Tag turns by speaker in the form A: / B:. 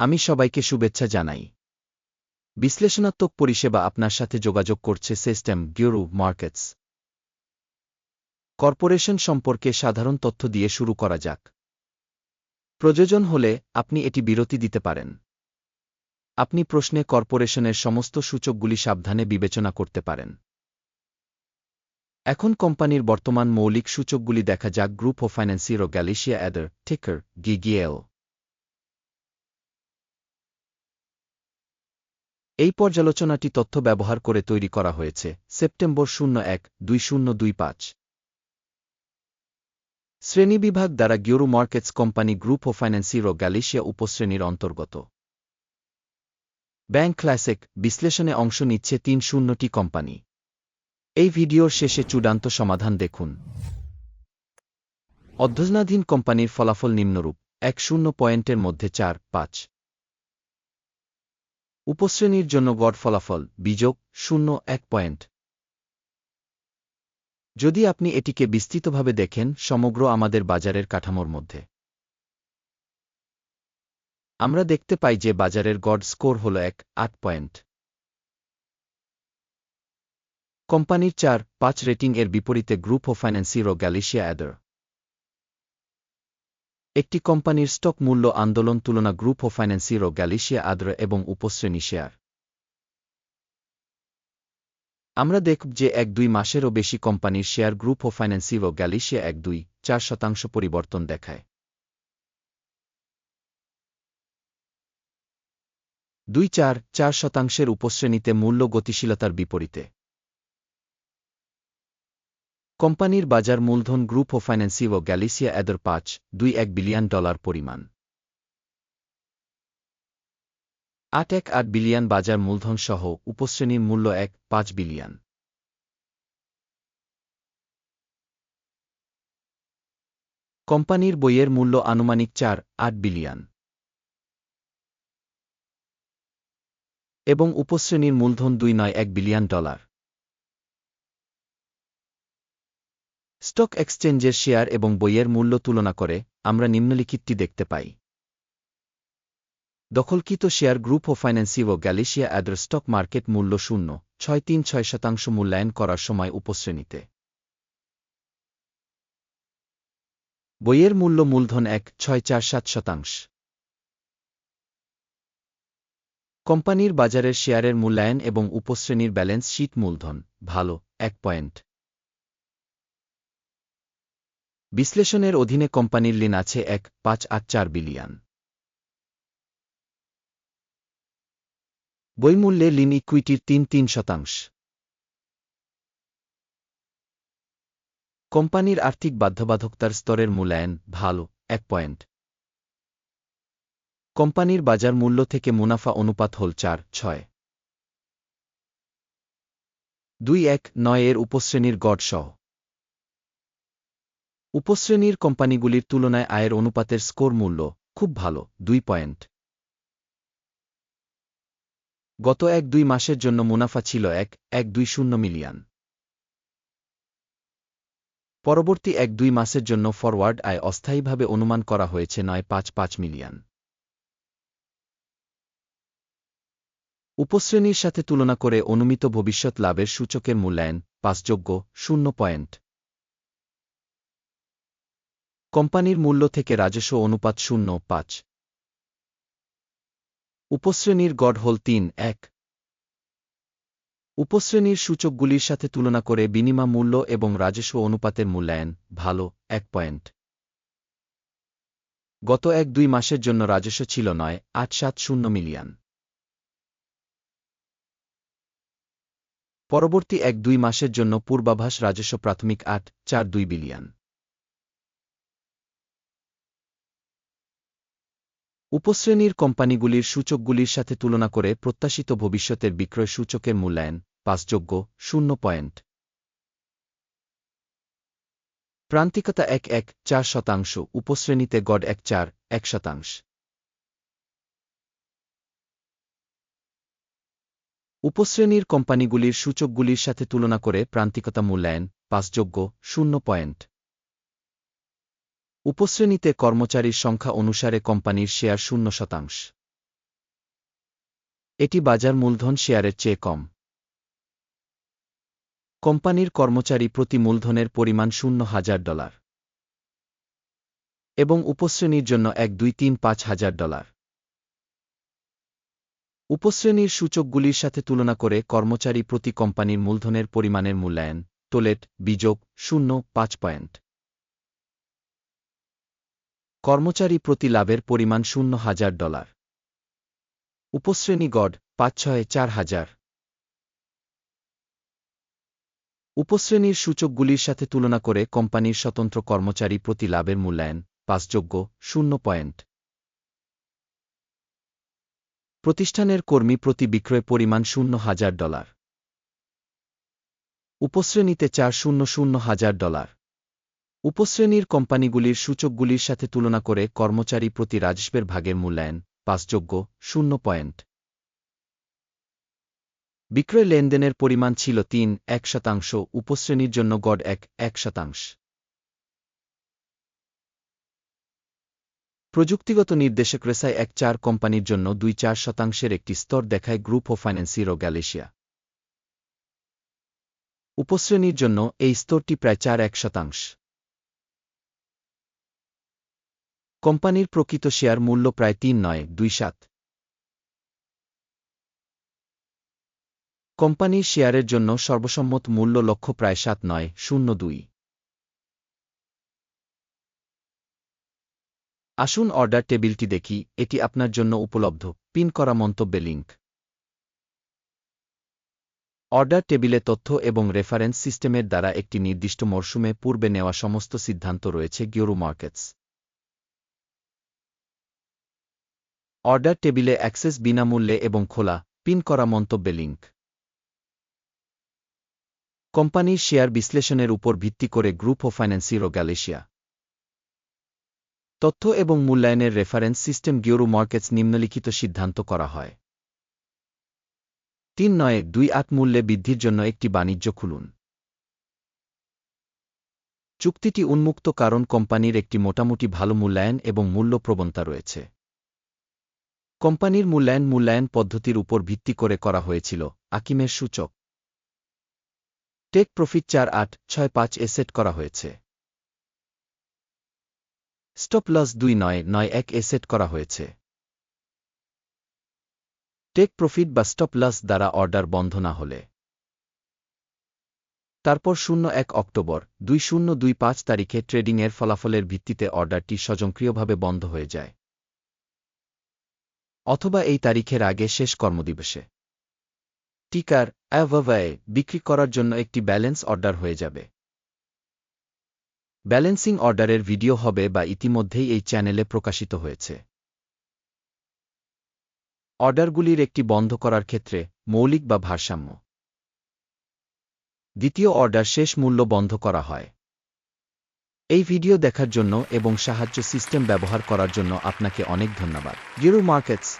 A: আমি সবাইকে শুভেচ্ছা জানাই। বিশ্লেষণাত্মক পরিষেবা আপনার সাথে যোগাযোগ করছে সিস্টেম গিউরু মার্কেটস। কর্পোরেশন সম্পর্কে সাধারণ তথ্য দিয়ে শুরু করা যাক। প্রয়োজন হলে আপনি এটি বিরতি দিতে পারেন। আপনি প্রশ্নে কর্পোরেশনের সমস্ত সূচকগুলি সাবধানে বিবেচনা করতে পারেন। এখন কোম্পানির বর্তমান মৌলিক সূচকগুলি দেখা যাক গ্রুপ ও ফাইন্যান্সির ও গ্যালিশিয়া অ্যাডার টিকার, গিগিএল। এই পর্যালোচনাটি তথ্য ব্যবহার করে তৈরি করা হয়েছে। সেপ্টেম্বর শূন্য এক, দুই শূন্য দুই পাঁচ। শ্রেণীবিভাগ দ্বারা গিউরু markets company Grupo Financiero Galicia উপশ্রেণীর অন্তর্গত। ব্যাংক ক্লাসিক বিশ্লেষণে অংশ নিচ্ছে তিন শূন্যটি কোম্পানি। এই ভিডিওর শেষে চূড়ান্ত সমাধান দেখুন। অধ্যজনাধীন কোম্পানির ফলাফল নিম্নরূপ, এক শূন্য পয়েন্টের মধ্যে চার, পাঁচ। উপশ্রেণীর জন্য গড় ফলাফল, বিযোগ, শূন্য, এক পয়েন্ট। যদি আপনি এটিকে বিস্তৃতভাবে দেখেন, সমগ্র আমাদের বাজারের কাঠামোর মধ্যে। আমরা দেখতে পাই যে বাজারের গড় স্কোর হল এক, আট পয়েন্ট। কোম্পানির চার, পাঁচ রেটিং এর বিপরীতে গ্রুপ ও ফাইন্যান্সির ও গ্যালিশিয়া অ্যাডার একটি কোম্পানির স্টক মূল্য আন্দোলন তুলনা গ্রুপ ও ফাইন্যান্সির ও গ্যালিশিয়া, আদ্র এবং উপশ্রেণী শেয়ার। আমরা দেখব যে এক দুই মাসেরও বেশি কোম্পানির শেয়ার গ্রুপ ও ফাইন্যান্সির ও গ্যালিশিয়া এক দুই চার শতাংশ পরিবর্তন দেখায়। দুই চার চার শতাংশের উপশ্রেণীতে মূল্য গতিশীলতার বিপরীতে। কোম্পানির বাজার মূলধন গ্রুপ ও ফাইন্যান্সি ও গ্যালিসিয়া এদর পাঁচ, দুই এক বিলিয়ন ডলার পরিমাণ। আট এক আট বিলিয়ন বাজার মূলধন সহ উপশ্রেণীর মূল্য এক, পাঁচ বিলিয়ন। কোম্পানির বইয়ের মূল্য আনুমানিক চার, আট বিলিয়ন। এবং উপশ্রেণীর মূলধন দুই নয় এক বিলিয়ন ডলার। স্টক এক্সচেঞ্জের শেয়ার এবং বইয়ের মূল্য তুলনা করে, আমরা নিম্নলিখিতটি দেখতে পাই। দখলকৃত শেয়ার গ্রুপ ও ফাইন্যান্সি ও গ্যালিশিয়া অ্যাডার স্টক মার্কেট মূল্য শূন্য, ছয় তিন ছয় শতাংশ মূল্যায়ন করার সময় উপশ্রেণীতে। বইয়ের মূল্য মূলধন এক, ছয় চার সাত শতাংশ। কোম্পানির বাজারের শেয়ারের মূল্যায়ন এবং উপশ্রেণীর ব্যালেন্স শীট মূলধন, ভালো, এক পয়েন্ট। বিশ্লেষণের অধীনে কোম্পানির লিন আছে এক, পাঁচ আট চার বিলিয়ন। বইমূল্যে লিন ইকুইটির তিন তিন শতাংশ। কোম্পানির আর্থিক বাধ্যবাধকতার স্তরের মূল্যায়ন ভালো, এক পয়েন্ট। কোম্পানির বাজার মূল্য থেকে মুনাফা অনুপাত হল চার, ছয়। দুই, এক, নয় এর উপশ্রেণীর গড় সহ। উপশ্রেণীর কোম্পানিগুলির তুলনায় আয়ের অনুপাতের স্কোর মূল্য খুব ভালো, দুই পয়েন্ট। গত এক দুই মাসের জন্য মুনাফা ছিল এক এক দুই শূন্য মিলিয়ন। পরবর্তী এক দুই মাসের জন্য ফরওয়ার্ড আয় অস্থায়ীভাবে অনুমান করা হয়েছে নয় পাঁচ পাঁচ মিলিয়ন। উপশ্রেণীর সাথে তুলনা করে অনুমিত ভবিষ্যৎ লাভের সূচকের মূল্যায়ন পাঁচযোগ্য, শূন্য পয়েন্ট। কোম্পানির মূল্য থেকে রাজস্ব অনুপাত শূন্য, পাঁচ। উপশ্রেণীর গড় হল তিন, এক। উপশ্রেণীর সূচকগুলির সাথে তুলনা করে বিনিমা মূল্য এবং রাজস্ব অনুপাতের মূল্যায়ন, ভালো, এক পয়েন্ট। গত এক দুই মাসের জন্য রাজস্ব ছিল নয়, আট সাত শূন্য মিলিয়ন। পরবর্তী এক দুই মাসের জন্য পূর্বাভাস রাজস্ব প্রাথমিক আট, চার দুই বিলিয়ন। উপশ্রেণীর কোম্পানিগুলির সূচকগুলির সাথে তুলনা করে প্রত্যাশিত ভবিষ্যতের বিক্রয় সূচকের মূল্যায়ন পাঁচযোগ্য, শূন্য পয়েন্ট। প্রান্তিকতা এক এক চার শতাংশ, উপশ্রেণীতে গড় এক চার এক শতাংশ। উপশ্রেণীর কোম্পানিগুলির সূচকগুলির সাথে তুলনা করে প্রান্তিকতা মূল্যায়ন পাঁচযোগ্য, শূন্য পয়েন্ট। উপশ্রেণীতে কর্মচারীর সংখ্যা অনুসারে কোম্পানির শেয়ার শূন্য শতাংশ। এটি বাজার মূলধন শেয়ারের চেয়ে কম। কোম্পানির কর্মচারী প্রতি মূলধনের পরিমাণ শূন্য হাজার ডলার এবং উপশ্রেণীর জন্য এক, দুই, তিন, পাঁচ হাজার ডলার। উপশ্রেণীর সূচকগুলির সাথে তুলনা করে কর্মচারী প্রতি কোম্পানির মূলধনের পরিমাণের মূল্যায়ন টোলেট বিযোগ, শূন্য, পাঁচ পয়েন্ট। কর্মচারী প্রতি লাভের পরিমাণ শূন্য হাজার ডলার। উপশ্রেণী গড় পাঁচ ছয় চার হাজার। উপশ্রেণীর সূচকগুলির সাথে তুলনা করে কোম্পানির স্বতন্ত্র কর্মচারী প্রতি লাভের মূল্যায়ন, পাঁচযোগ্য, শূন্য পয়েন্ট। প্রতিষ্ঠানের কর্মী প্রতি বিক্রয় পরিমাণ শূন্য হাজার ডলার। উপশ্রেণীতে চার শূন্য শূন্য হাজার ডলার। উপশ্রেণীর কোম্পানিগুলির সূচকগুলির সাথে তুলনা করে কর্মচারী প্রতি রাজস্বের ভাগের মূল্যায়ন পাঁচযোগ্য, শূন্য পয়েন্ট। বিক্রয় লেনদেনের পরিমাণ ছিল তিন, এক শতাংশ, উপশ্রেণীর জন্য গড় এক এক শতাংশ। প্রযুক্তিগত নির্দেশক রেসায় এক চার কোম্পানির জন্য দুই চার শতাংশের একটি স্তর দেখায় গ্রুপ ও ফাইন্যান্সির ও গ্যালেশিয়া। উপশ্রেণীর জন্য এই স্তরটি প্রায় চার, এক শতাংশ। কোম্পানির প্রকৃত শেয়ার মূল্য প্রায় তিন নয়, দুই সাত। কোম্পানির শেয়ারের জন্য সর্বসম্মত মূল্য লক্ষ্য প্রায় সাত নয়, শূন্য দুই। আসুন অর্ডার টেবিলটি দেখি, এটি আপনার জন্য উপলব্ধ, পিন করা মন্তব্যে লিঙ্ক অর্ডার টেবিলে তথ্য এবং রেফারেন্স সিস্টেমের দ্বারা একটি নির্দিষ্ট মরশুমে পূর্বে নেওয়া সমস্ত সিদ্ধান্ত রয়েছে গিওরু মার্কেটস। অর্ডার টেবিলে অ্যাক্সেস বিনামূল্যে এবং খোলা, পিন করা মন্তব্যে লিঙ্ক কোম্পানির শেয়ার বিশ্লেষণের উপর ভিত্তি করে গ্রুপ ও ফাইন্যান্সির গ্যালেশিয়া। তথ্য এবং মূল্যায়নের রেফারেন্স সিস্টেম গিওরু মার্কেটস নিম্নলিখিত সিদ্ধান্ত করা হয়। তিন নয় দুই আট মূল্যে বৃদ্ধির জন্য একটি বাণিজ্য খুলুন। চুক্তিটি উন্মুক্ত কারণ কোম্পানির একটি মোটামুটি ভালো মূল্যায়ন এবং মূল্য প্রবণতা রয়েছে। কোম্পানির মূল্যায়ন মূল্যায়ন পদ্ধতির উপর ভিত্তি করে করা হয়েছিল, আকিমের সূচক। টেক প্রফিট চার আট ছয় পাঁচ এ সেট করা হয়েছে। স্টপ লস দুই নয় নয় এক এ সেট করা হয়েছে। টেক প্রফিট বা স্টপ লস দ্বারা অর্ডার বন্ধ না হলে। তারপর শূন্য এক অক্টোবর দুই শূন্য দুই পাঁচ তারিখে ট্রেডিংয়ের ফলাফলের ভিত্তিতে অর্ডারটি স্বয়ংক্রিয়ভাবে বন্ধ হয়ে যায়। অথবা এই তারিখের আগে শেষ কর্মদিবসে। টিকার অ্যাভাভায়ে বিক্রি করার জন্য একটি ব্যালেন্স অর্ডার হয়ে যাবে। ব্যালেন্সিং অর্ডারের ভিডিও হবে বা ইতিমধ্যেই এই চ্যানেলে প্রকাশিত হয়েছে। অর্ডারগুলির একটি বন্ধ করার ক্ষেত্রে মৌলিক বা ভারসাম্য। দ্বিতীয় অর্ডার শেষ মূল্য বন্ধ করা হয়। এই ভিডিও দেখার জন্য এবং সাহায্য সিস্টেম ব্যবহার করার জন্য আপনাকে অনেক ধন্যবাদ। Zero markets.